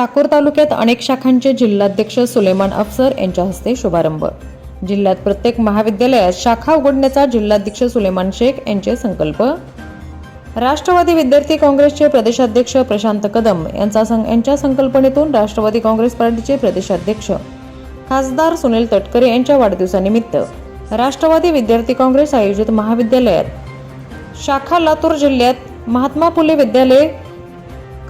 साकूर तालुक्यात अनेक शाखांचे जिल्हाध्यक्ष सुलेमान अफसर यांच्या हस्ते शुभारंभ. जिल्ह्यात प्रत्येक महाविद्यालयात शाखा उघडण्याचा जिल्हाध्यक्ष सुलेमान शेख यांचे संकल्प. राष्ट्रवादी विद्यार्थी काँग्रेसचे प्रदेशाध्यक्ष प्रशांत कदम यांचा सं- यांच्या संकल्पनेतून राष्ट्रवादी काँग्रेस पार्टीचे प्रदेशाध्यक्ष खासदार सुनील तटकरे यांच्या वाढदिवसानिमित्त राष्ट्रवादी विद्यार्थी काँग्रेस आयोजित महाविद्यालयात शाखा लातूर जिल्ह्यात महात्मा फुले विद्यालय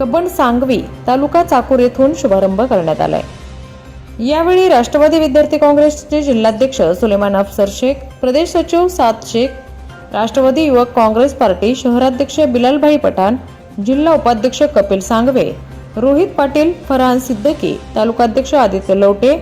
कबन सांगवी तालुका चाकूर येथून शुभारंभ करण्यात आलाय. यावेळी राष्ट्रवादी विद्यार्थी काँग्रेसचे जिल्हाध्यक्ष सुलेमान अफसर शेख प्रदेश सचिव सात शेख राष्ट्रवादी युवक काँग्रेस पार्टी शहराध्यक्ष बिलालभाई पठाण जिल्हा उपाध्यक्ष कपिल सांगवे रोहित पाटील फरहान सिद्दकी तालुकाध्यक्ष आदित्य लवटे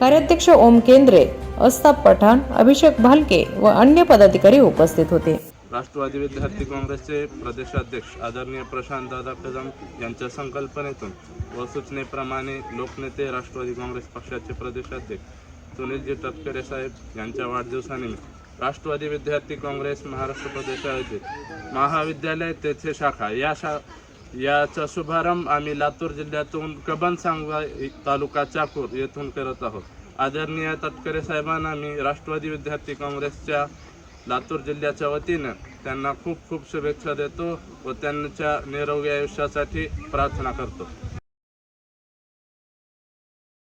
कार्याध्यक्ष ओम केंद्रे अस्ताप पठाण अभिषेक भालके व अन्य पदाधिकारी उपस्थित होते. राष्ट्रवादी विद्यार्थी काँग्रेसचे प्रदेशाध्यक्ष आदरणीय प्रशांतदादा कदम यांच्या संकल्पनेतून व सूचनेप्रमाणे लोकनेते राष्ट्रवादी काँग्रेस पक्षाचे प्रदेशाध्यक्ष सुनीलजी तटकरे साहेब यांच्या वाढदिवसानिमित्त राष्ट्रवादी विद्यार्थी काँग्रेस महाराष्ट्र प्रदेश आयोजित महाविद्यालय तेथे शाखा. या शा याचा शुभारंभ आम्ही लातूर जिल्ह्यातून कबन सांगवा तालुका चाकूर येथून करत आहोत. आदरणीय तटकरे साहेबांना मी राष्ट्रवादी विद्यार्थी काँग्रेसच्या लातूर जिल्ह्याच्या वतीनं त्यांना खूप खूप शुभेच्छा देतो व त्यांच्या निरोगी आयुष्यासाठी प्रार्थना करतो.